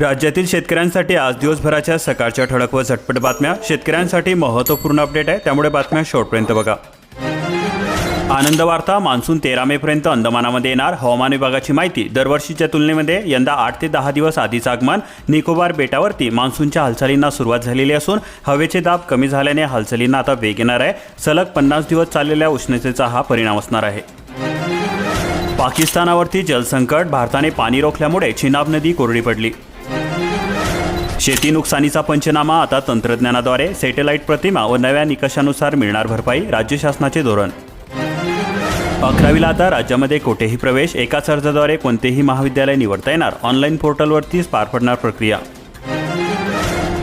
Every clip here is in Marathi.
राज्यातील शेतकऱ्यांसाठी आज दिवसभराच्या सकाळच्या ठळक व झटपट बातम्या. शेतकऱ्यांसाठी महत्त्वपूर्ण अपडेट आहे त्यामुळे बातम्या शेवटपर्यंत बघा. आनंद वार्ता मान्सून तेरा मे पर्यंत अंदमानामध्ये येणार. हवामान विभागाची माहिती दरवर्षीच्या तुलनेमध्ये यंदा आठ ते दहा दिवस आधीच आगमन. निकोबार बेटावरती मान्सूनच्या हालचालींना सुरुवात झालेली असून हवेचे दाब कमी झाल्याने हालचालींना आता वेग येणार आहे. सलग पन्नास दिवस चाललेल्या उष्णतेचा हा परिणाम असणार आहे. पाकिस्तानावरती जलसंकट भारताने पाणी रोखल्यामुळे चिनाब नदी कोरडी पडली. शेती नुकसानीचा पंचनामा आता तंत्रज्ञानाद्वारे सॅटेलाईट प्रतिमा व नव्या निकषानुसार मिळणार भरपाई राज्य शासनाचे धोरण. अकरावीला आता राज्यामध्ये कोठेही प्रवेश एकाच अर्जाद्वारे कोणतेही महाविद्यालय निवडता येणार. ऑनलाईन पोर्टलवरतीच पार पडणार प्रक्रिया.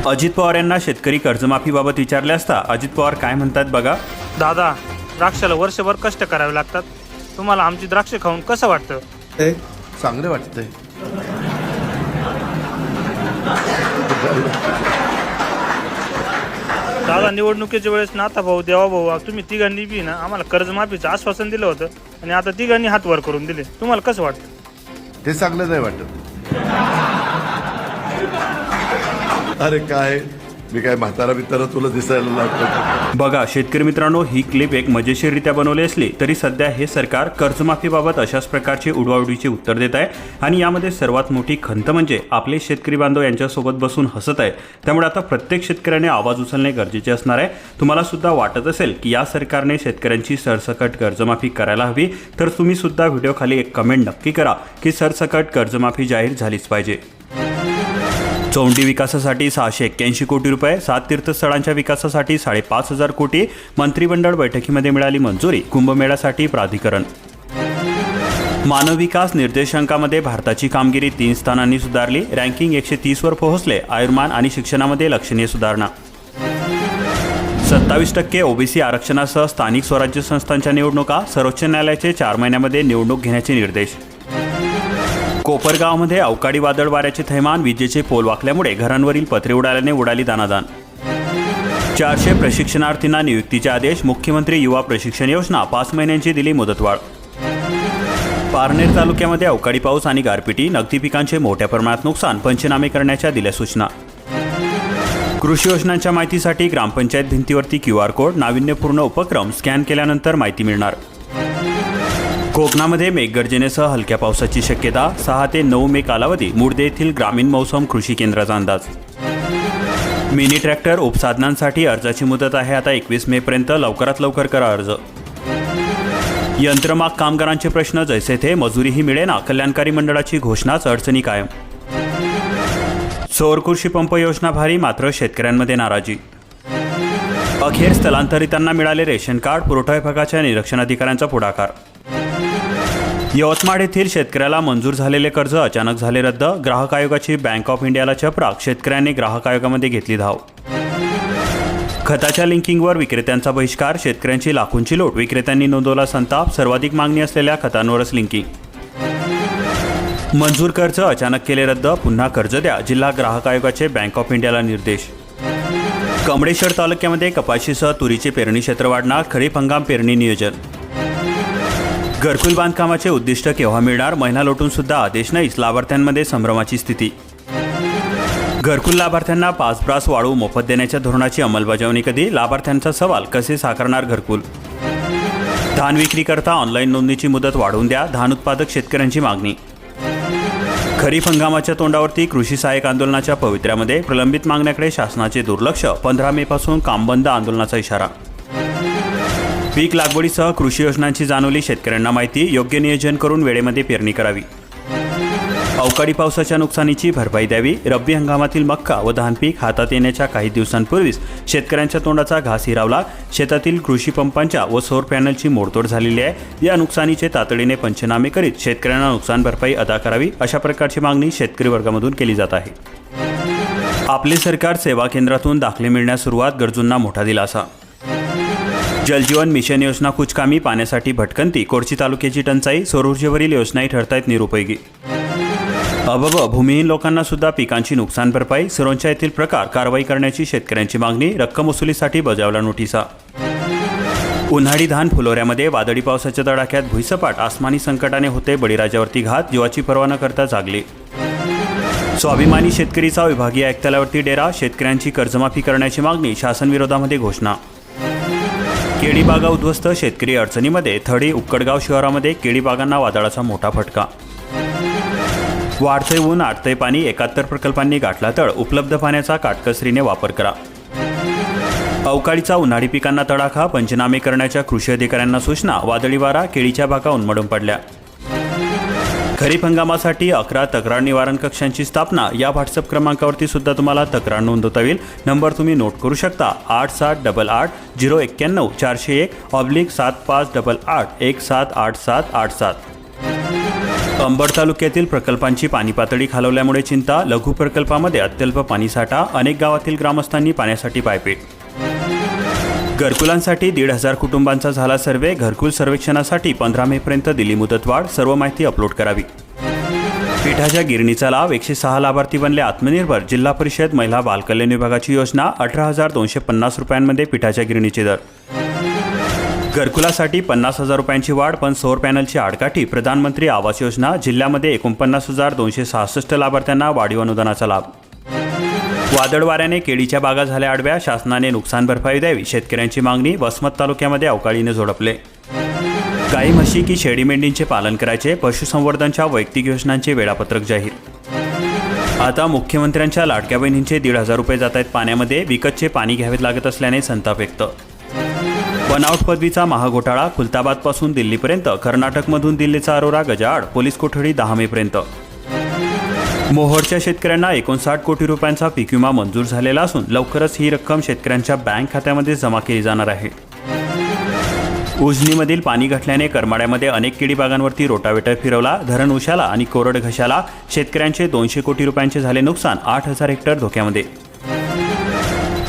अजित पवार यांना शेतकरी कर्जमाफीबाबत विचारले असता अजित पवार काय म्हणतात बघा. दादा द्राक्षाला वर्षभर कष्ट करावे लागतात. तुम्हाला आमची द्राक्ष खाऊन कसं वाटतं? चांगले वाटतंय दादा निवडणुकीच्या वेळेस नाता भाऊ देवा भाऊ तुम्ही तिघांनी बी ना आम्हाला कर्जमाफीचं आश्वासन दिलं होतं आणि आता तिघांनी हात वर करून दिले. तुम्हाला कसं वाटतं? ते चांगलं नाही वाटत. अरे काय? मी काय म्हातारा बितारा तुला दिसायला लागतो. बघा शेतकरी मित्रांनो ही क्लिप एक मजेशीररित्या बनवली असली तरी सध्या हे सरकार कर्जमाफीबाबत अशाच प्रकारचे उडवाउडीचे उत्तर देत आहे आणि यामध्ये सर्वात मोठी खंत म्हणजे आपले शेतकरी बांधव यांच्यासोबत बसून हसत आहे त्यामुळे आता प्रत्येक शेतकऱ्याने आवाज उचलणे गरजेचे असणार आहे. तुम्हाला सुद्धा वाटत असेल की या सरकारने शेतकऱ्यांची सरसकट कर्जमाफी करायला हवी तर तुम्ही सुद्धा व्हिडिओ खाली एक कमेंट नक्की करा की सरसकट कर्जमाफी जाहीर झालीच पाहिजे. चौंडी विकासासाठी सहाशे एक्क्याऐंशी कोटी रुपये सात तीर्थस्थळांच्या विकासासाठी साडेपाच हजार कोटी मंत्रिमंडळ बैठकीमध्ये मिळाली मंजुरी कुंभमेळ्यासाठी प्राधिकरण. मानव विकास निर्देशांकामध्ये भारताची कामगिरी तीन स्थानांनी सुधारली रँकिंग एकशे तीसवर पोहोचले आयुर्मान आणि शिक्षणामध्ये लक्षणीय सुधारणा. सत्तावीस टक्के ओबीसी आरक्षणासह स्थानिक स्वराज्य संस्थांच्या निवडणुका सर्वोच्च न्यायालयाचे चार महिन्यामध्ये निवडणूक घेण्याचे निर्देश. कोपरगावमध्ये अवकाळी वादळ वाऱ्याचे थैमान विजेचे पोल वाकल्यामुळे घरांवरील पत्रे उडाल्याने उडाली दानादान. चारशे प्रशिक्षणार्थींना नियुक्तीचे आदेश मुख्यमंत्री युवा प्रशिक्षण योजना पाच महिन्यांची दिली मुदतवाढ. पारनेर तालुक्यामध्ये अवकाळी पाऊस आणि गारपिटी नगदी पिकांचे मोठ्या प्रमाणात नुकसान पंचनामे करण्याच्या दिल्या सूचना. कृषी योजनांच्या माहितीसाठी ग्रामपंचायत भिंतीवरती क्यू आर कोड नाविन्यपूर्ण उपक्रम स्कॅन केल्यानंतर माहिती मिळणार. कोकणामध्ये मेघगर्जनेसह हलक्या पावसाची शक्यता सहा ते नऊ मे कालावधी मुर्दे येथील ग्रामीण मौसम कृषी केंद्राचा अंदाज. मिनी ट्रॅक्टर उपसाधनांसाठी अर्जाची मुदत आहे आता एकवीस मे पर्यंत लवकरात लवकर करा अर्ज. यंत्रमाग कामगारांचे प्रश्न जैसे थे मजुरीही मिळेना कल्याणकारी मंडळाची घोषणाच अडचणी कायम. सौर कृषी पंप योजना भारी मात्र शेतकऱ्यांमध्ये नाराजी. अखेर स्थलांतरितांना मिळाले रेशन कार्ड पुरवठा विभागाच्या निरीक्षण अधिकाऱ्यांचा पुढाकार. यवतमाळ येथील शेतकऱ्याला मंजूर झालेले कर्ज अचानक झाले रद्द. ग्राहक आयोगाची बँक ऑफ इंडियाला चपराक शेतकऱ्यांनी ग्राहक आयोगामध्ये घेतली धाव. खताच्या लिंकिंगवर विक्रेत्यांचा बहिष्कार. शेतकऱ्यांची लाखोंची लोट. विक्रेत्यांनी नोंदवला संताप. सर्वाधिक मागणी असलेल्या खतांवरच लिंकिंग. मंजूर कर्ज अचानक केले रद्द. पुन्हा कर्ज द्या. जिल्हा ग्राहक आयोगाचे बँक ऑफ इंडियाला निर्देश. कमळेश्वर तालुक्यामध्ये कपाशीसह तुरीचे पेरणी क्षेत्र वाढणार. खरीप हंगाम पेरणी नियोजन. घरकुल बांधकामाचे उद्दिष्ट केव्हा मिळणार महिना लोटून सुद्धा आदेश नाहीच लाभार्थ्यांमध्ये संभ्रमाची स्थिती. घरकुल लाभार्थ्यांना पाच ब्रास वाळू मोफत देण्याच्या धोरणाची अंमलबजावणी कधी? लाभार्थ्यांचा सवाल कसे साकारणार घरकुल? धान विक्रीकरता ऑनलाईन नोंदणीची मुदत वाढवून द्या धान उत्पादक शेतकऱ्यांची मागणी. खरीप हंगामाच्या तोंडावरती कृषी सहाय्यक आंदोलनाच्या पवित्र्यामध्ये प्रलंबित मागण्याकडे शासनाचे दुर्लक्ष पंधरा मे पासून कामबंद आंदोलनाचा इशारा. पीक लागवडीसह कृषी योजनांची जाणवली. शेतकऱ्यांना माहिती योग्य नियोजन करून वेळेमध्ये पेरणी करावी. अवकाळी पावसाच्या नुकसानीची भरपाई द्यावी. रब्बी हंगामातील मक्का व धान पीक हातात येण्याच्या काही दिवसांपूर्वीच शेतकऱ्यांच्या तोंडाचा घास हिरावला. शेतातील कृषी पंपांच्या व सौर पॅनलची मोडतोड झालेली आहे. या नुकसानीचे तातडीने पंचनामे करीत शेतकऱ्यांना नुकसान भरपाई अदा करावी अशा प्रकारची मागणी शेतकरी वर्गामधून केली जात आहे. आपले सरकार सेवा केंद्रातून दाखले मिळण्यास सुरुवात गरजूंना मोठा दिलासा. जलजीवन मिशन योजना कुचकामी पाण्यासाठी भटकंती. कोडची तालुक्याची टंचाई सौरऊर्जेवरील योजनाही ठरतायत निरुपयोगी. अबब भूमिहीन लोकांना सुद्धा पिकांची नुकसान भरपाई सिरोंच्या येथील प्रकार कारवाई करण्याची शेतकऱ्यांची मागणी रक्कम वसुलीसाठी बजावला नोटिसा. उन्हाळी धान फुलोऱ्यामध्ये वादळी पावसाच्या तडाख्यात भुईसपाट आसमानी संकटाने होते बळीराजावरती घात जीवाची पर्वा न करता जागली. स्वाभिमानी शेतकरीचा विभागीय आयुक्तालयावरती डेरा शेतकऱ्यांची कर्जमाफी करण्याची मागणी शासनविरोधामध्ये घोषणा. केळीबागा उद्ध्वस्त शेतकरी अडचणीमध्ये थडी उक्कडगाव शहरामध्ये केळीबागांना वादळाचा मोठा फटका. वाढते ऊन आटते पाणी एकाहत्तर प्रकल्पांनी गाठला तळ उपलब्ध पाण्याचा काटकसरीने वापर करा. अवकाळीचा उन्हाळी पिकांना तडाखा पंचनामे करण्याच्या कृषी अधिकाऱ्यांना सूचना वादळी वारा केळीच्या बागा उन्मडून पडल्या. खरीप हंगामासाठी अकरा तक्रार निवारण कक्षांची स्थापना या व्हॉट्सअप क्रमांकावरती सुद्धा तुम्हाला तक्रार नोंदवता येईल. नंबर तुम्ही नोट करू शकता. आठ सात डबल आठ झिरो एक्क्याण्णव चारशे एक ऑब्लिक सात पाच डबल आठ एक सात आठ सात आठ सात. अंबड तालुक्यातील प्रकल्पांची पाणी पातळी खालवल्यामुळे चिंता लघु प्रकल्पामध्ये अत्यल्प पाणीसाठा अनेक गावातील ग्रामस्थांनी पाण्यासाठी पायपीट घरकुलांसाठी दीड हजार कुटुंबांचा झाला सर्वे. घरकुल सर्वेक्षणासाठी पंधरा मेपर्यंत दिली मुदतवाढ. सर्व माहिती अपलोड करावी. पिठाच्या गिरणीचा लाभ एकशे सहा लाभार्थी बनले. आत्मनिर्भर जिल्हा परिषद महिला बालकल्याण विभागाची योजना. अठरा हजार दोनशे पन्नास रुपयांमध्ये पिठाच्या गिरणीचे दर. घरकुलासाठी पन्नास हजार रुपयांची वाढ पण सौर पॅनलची आडकाठी. प्रधानमंत्री आवास योजना. जिल्ह्यामध्ये एकोणपन्नास हजार दोनशे सहासष्ट लाभार्थ्यांना वाढीव अनुदानाचा लाभ. वादळ वाऱ्याने केळीच्या बागा झाल्या आडव्या. शासनाने नुकसान भरपाई द्यावी. शेतकऱ्यांची मागणी वसमत तालुक्यामध्ये अवकाळीने झोडपले. गाई म्हशी की शेळी मेंढींचे पालन करायचे पशुसंवर्धनच्या वैयक्तिक योजनांचे वेळापत्रक जाहीर. आता मुख्यमंत्र्यांच्या लाडक्या बहिणींचे दीड हजार रुपये जात आहेत पाण्यामध्ये. विकतचे पाणी घ्यावेत लागत असल्याने संताप व्यक्त. बनावट पदवीचा महाघोटाळा खुलताबादपासून दिल्लीपर्यंत कर्नाटकमधून दिल्लीचा अरोरा गजाआड पोलीस कोठडी दहा मेपर्यंत मोहोरच्या शेतकऱ्यांना एकोणसाठ कोटी रुपयांचा पीक विमा मंजूर झालेला असून लवकरच ही रक्कम शेतकऱ्यांच्या बँक खात्यामध्ये जमा केली जाणार आहे. उजनीमधील पाणी घटल्याने करमाड्यामध्ये अनेक किडीबागांवरती रोटावेटर फिरवला धरण उशाला आणि कोरड घशाला शेतकऱ्यांचे दोनशे कोटी रुपयांचे झाले नुकसान आठ हजार हेक्टर धोक्यामध्ये.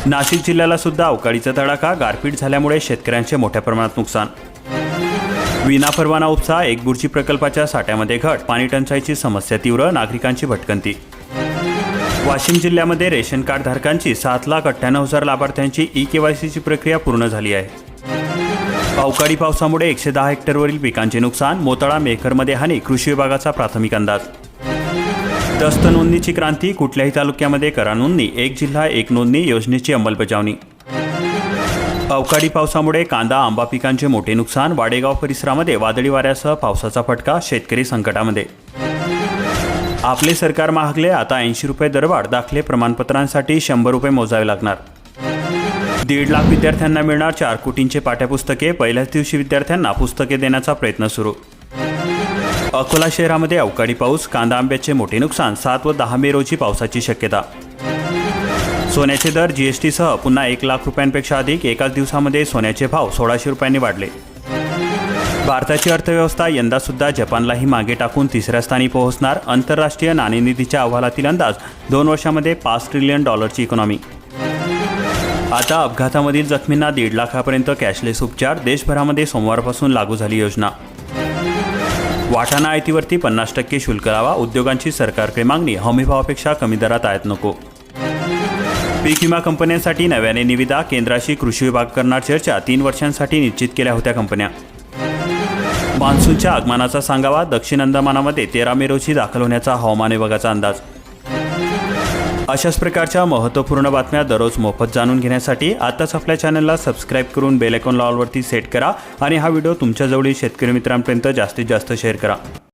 नाशिक जिल्ह्याला सुद्धा अवकाळीचा तडाखा गारपीट झाल्यामुळे शेतकऱ्यांचे मोठ्या प्रमाणात नुकसान. विनापरवाना उपसा एकबुर्जी प्रकल्पाच्या साठ्यामध्ये घट पाणी टंचाईची समस्या तीव्र नागरिकांची भटकंती. वाशिम जिल्ह्यामध्ये रेशन कार्ड धारकांची सात लाख अठ्ठ्याण्णव हजार लाभार्थ्यांची ई के वाय सीची प्रक्रिया पूर्ण झाली आहे. अवकाळी पावसामुळे एकशे दहा हेक्टरवरील पिकांचे नुकसान मोताळा मेहकरमध्ये हानी कृषी विभागाचा प्राथमिक अंदाज. दस्त नोंदणीची क्रांती कुठल्याही तालुक्यामध्ये करा नोंदणी एक जिल्हा एक नोंदणी योजनेची अंमलबजावणी. अवकाळी पावसामुळे कांदा आंबा पिकांचे मोठे नुकसान वाडेगाव परिसरामध्ये वादळी वाऱ्यासह पावसाचा फटका शेतकरी संकटामध्ये. आपले सरकार महागले आता ऐंशी रुपये दरवाढ दाखले प्रमाणपत्रांसाठी शंभर रुपये मोजावे लागणार. दीड लाख विद्यार्थ्यांना मिळणार चार कोटींचे पाठ्यपुस्तके पहिल्याच दिवशी विद्यार्थ्यांना पुस्तके देण्याचा प्रयत्न सुरू. अकोला शहरामध्ये अवकाळी पाऊस कांदा आंब्याचे मोठे नुकसान सात व दहा मे रोजी पावसाची शक्यता. सोन्याचे दर जीएसटीसह पुन्हा एक लाख रुपयांपेक्षा अधिक. एकाच दिवसामध्ये सोन्याचे भाव सोळाशे रुपयांनी वाढले. भारताची अर्थव्यवस्था यंदासुद्धा जपानलाही मागे टाकून तिसऱ्या स्थानी पोहोचणार. आंतरराष्ट्रीय नाणेनिधीच्या अहवालातील अंदाज दोन वर्षामध्ये पाच ट्रिलियन डॉलरची इकॉनॉमी. आता अपघातामधील जखमींना दीड लाखापर्यंत कॅशलेस उपचार. देशभरामध्ये सोमवारपासून लागू झाली योजना. वाटाणा आयतीवरती पन्नास टक्के शुल्क लावा. उद्योगांची सरकारकडे मागणी हमीभावापेक्षा कमी दरात आयात नको. पीक विमा कंपन्यांसाठी नव्याने निविदा केंद्राशी कृषी विभाग करणार चर्चा तीन वर्षांसाठी निश्चित केल्या होत्या कंपन्या. मान्सूनच्या आगमनाचा सांगावा दक्षिण अंदमानामध्ये तेरा मे रोजी दाखल होण्याचा हवामान विभागाचा अंदाज. अशाच प्रकारच्या महत्त्वपूर्ण बातम्या दररोज मोफत जाणून घेण्यासाठी आताच आपल्या चॅनलला सबस्क्राईब करून बेलेकॉन लॉलवरती सेट करा आणि हा व्हिडिओ तुमच्याजवळील शेतकरी मित्रांपर्यंत जास्तीत जास्त शेअर करा.